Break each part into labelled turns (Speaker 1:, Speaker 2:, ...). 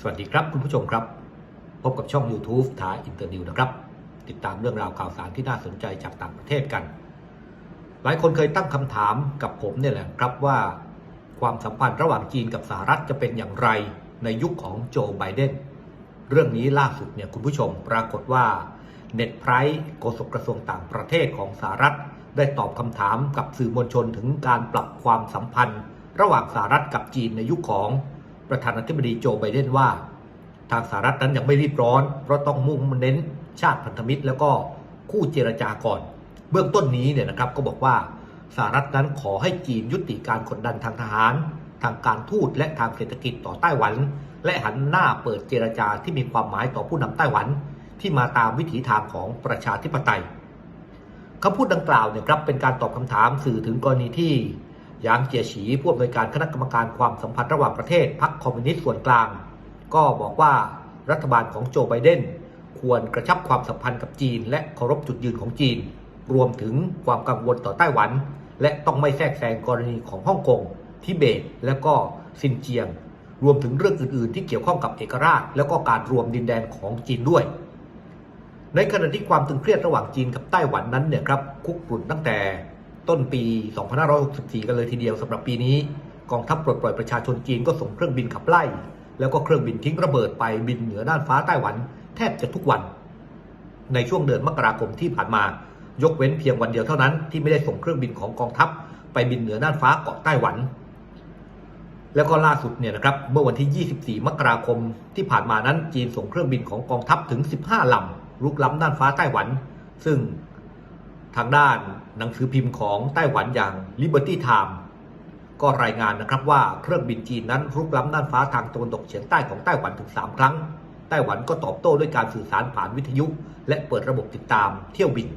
Speaker 1: สวัสดีครับคุณผู้ชมครับ พบกับช่อง YouTube ท้ายอินเตอร์นิวนะครับ ติดตามเรื่องราวข่าวสารที่น่าสนใจจากต่างประเทศกัน หลายคนเคยตั้งคำถามกับผมเนี่ยแหละครับว่าความสัมพันธ์ระหว่างจีนกับสหรัฐจะเป็นอย่างไรในยุคของโจไบเดนเรื่องนี้ล่าสุดเนี่ยคุณผู้ชมปรากฏว่าเน็ตไพรส์โฆษกกระทรวงต่างประเทศของสหรัฐ ได้ตอบคำถามกับสื่อมวลชนถึงการปรับความสัมพันธ์ ระหว่างสหรัฐกับจีนในยุคของ ประธานาธิบดีโจไบเดนว่า ทางสหรัฐนั้นยังไม่รีบร้อน เพราะต้องมุ่งเน้นชาติพันธมิตร แล้วก็คู่เจรจาก่อน เบื้องต้นนี้เนี่ยนะครับก็บอกว่าสหรัฐนั้นขอให้จีนยุติการกดดันทางทหาร ทางการทูตและทางเศรษฐกิจต่อไต้หวัน และหันหน้าเปิดเจรจาที่มีความหมายต่อผู้นำไต้หวัน ที่มาตามวิถีทางของประชาธิปไตยคำพูดดังกล่าวเนี่ยครับเป็นการตอบคำถามสื่อถึงกรณีที่ ยางเจียฉีผู้อำนวยการคณะกรรมการความสัมพันธ์ระหว่างประเทศพรรคคอมมิวนิสต์ส่วนกลาง ก็บอกว่ารัฐบาลของโจไบเดนควรกระชับความสัมพันธ์กับจีน และเคารพจุดยืนของจีน รวมถึงความกังวลต่อไต้หวัน และต้องไม่แทรกแซงกรณีของฮ่องกงทิเบต และก็ซินเจียง รวมถึงเรื่องอื่น ๆ ที่เกี่ยวข้องกับเอกราช แล้วก็การรวมดินแดนของจีนด้วย ในขณะที่ความตึงเครียดระหว่างจีนกับไต้หวันนั้นเนี่ยครับคุกรุ่นตั้งแต่ ต้นปี 2564 กันเลยทีเดียวสำหรับปีนี้ กองทัพปลดปล่อยประชาชนจีนก็ส่งเครื่องบินขับไล่ แล้วก็เครื่องบินทิ้งระเบิดไปบินเหนือน่านฟ้าไต้หวัน แทบจะทุกวัน ในช่วงเดือนมกราคมที่ผ่านมา ยกเว้นเพียงวันเดียวเท่านั้นที่ไม่ได้ส่งเครื่องบินของกองทัพ ไปบินเหนือน่านฟ้าเกาะไต้หวัน แล้วก็ล่าสุดเนี่ยนะครับเมื่อวันที่ 24 มกราคมที่ผ่านมานั้นจีนส่งเครื่องบินของกองทัพถึง 15ลำลุกล้ำน่านฟ้าไต้หวัน ซึ่ง ทางด้านหนังสือพิมพ์ของไต้หวันอย่าง Liberty Time ก็รายงานนะครับว่าเครื่องบินจีนนั้นรุกล้ำน่านฟ้าทางตะวันตกเฉียงใต้ของไต้หวันถึง 3 ครั้ง ไต้หวันก็ตอบโต้ด้วยการสื่อสารผ่านวิทยุ และเปิดระบบติดตามเที่ยวบิน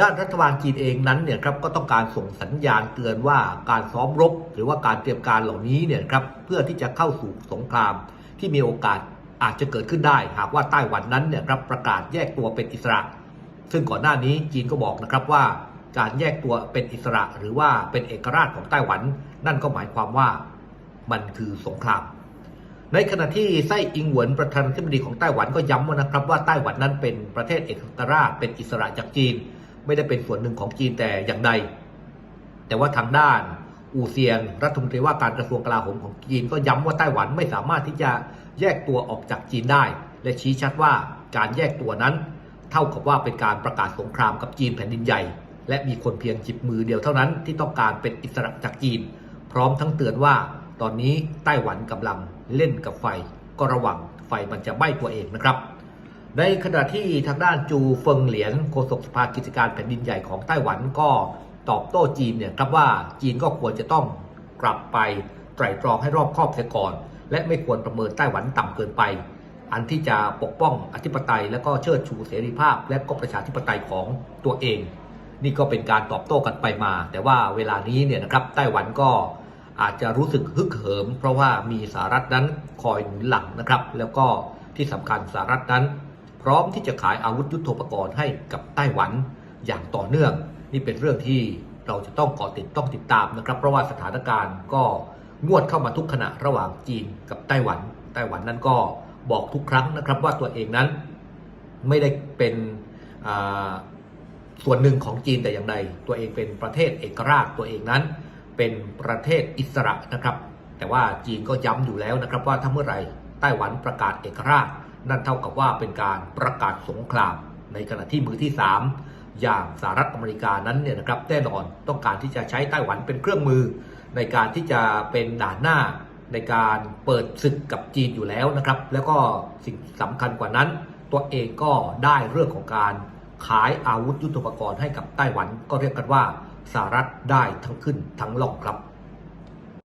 Speaker 1: ด้านรัฐบาลจีนเองนั้นเนี่ยครับก็ต้องการส่งสัญญาณเตือนว่าการซ้อมรบ หรือว่าการเตรียมการเหล่านี้เนี่ยครับเพื่อที่จะเข้าสู่สงครามที่มีโอกาสอาจจะเกิดขึ้นได้ หากว่าไต้หวันนั้นเนี่ยครับประกาศแยกตัวเป็นอิสระ ซึ่งก่อนหน้านี้จีนก็บอกนะครับว่าการแยกตัวเป็นอิสระหรือว่าเป็นเอกราชของไต้หวัน นั่นก็หมายความว่ามันคือสงคราม ในขณะที่ไส้อิงเหวินประธานาธิบดีของไต้หวันก็ย้ำว่านะครับว่าไต้หวันนั้นเป็นประเทศเอกราช เป็นอิสระจากจีน ไม่ได้เป็นส่วนหนึ่งของจีนแต่อย่างใด แต่ว่าทางด้านอูเซียนรัฐมนตรีว่าการกระทรวงกลาโหมของจีนก็ย้ำว่าไต้หวันไม่สามารถที่จะแยกตัวออกจากจีนได้ และชี้ชัดว่าการแยกตัวนั้น เท่ากับว่าเป็นการประกาศสงครามกับจีนแผ่นดินใหญ่ และมีคนเพียงจิบมือเดียวเท่านั้นที่ต้องการเป็นอิสระจากจีน พร้อมทั้งเตือนว่า ตอนนี้ไต้หวันกำลังเล่นกับไฟ ก็ระวังไฟมันจะไหม้ตัวเองนะครับ ในขณะที่ทางด้านจูเฟิงเหลียนโฆษกสภากิจการแผ่นดินใหญ่ของไต้หวันก็ตอบโต้จีนเนี่ยครับว่าจีนก็ควรจะต้องกลับไปไตร่ตรองให้รอบคอบเสียก่อน และไม่ควรประเมินไต้หวันต่ำเกินไป อันที่จะปกป้องอธิปไตย และก็เชิดชูเสรีภาพ และก็ประชาธิปไตยของตัวเอง นี่ก็เป็นการตอบโต้กันไปมา แต่ว่าเวลานี้เนี่ยนะครับไต้หวันก็อาจจะรู้สึกฮึกเหิม เพราะว่ามีสหรัฐนั้นคอยหนุนหลังนะครับ แล้วก็ที่สำคัญสหรัฐนั้น พร้อมที่จะขายอาวุธยุโทโธปกรณ์ให้กับไต้หวันอย่างต่อเนื่อง นี่เป็นเรื่องที่เราจะต้องเกาะติดต้องติดตามนะครับ เพราะว่าสถานการณ์ก็งวดเข้ามาทุกขณะระหว่างจีนกับไต้หวัน ไต้หวันนั้นก็ บอกทุกครั้งนะครับว่าตัวเองนั้นไม่ได้เป็นส่วนหนึ่งของจีนแต่อย่างใด ตัวเองเป็นประเทศเอกราชตัวเองนั้น เป็นประเทศอิสระนะครับ แต่ว่าจีนก็ย้ำอยู่แล้วนะครับว่าถ้าเมื่อไหร่ไต้หวันประกาศเอกราช นั่นเท่ากับว่าเป็นการประกาศสงคราม ในขณะที่มือที่ 3 อย่างสหรัฐอเมริกานั้นเนี่ยนะครับแน่นอนต้องการที่จะใช้ไต้หวันเป็นเครื่องมือในการที่จะเป็นด่านหน้า ในการเปิดศึกกับจีนอยู่แล้วนะครับ แล้วก็สิ่งสำคัญกว่านั้น ตัวเองก็ได้เรื่องของการขายอาวุธยุทโธปกรณ์ให้กับไต้หวัน ก็เรียกกันว่าสหรัฐได้ทั้งขึ้นทั้งล่องครับ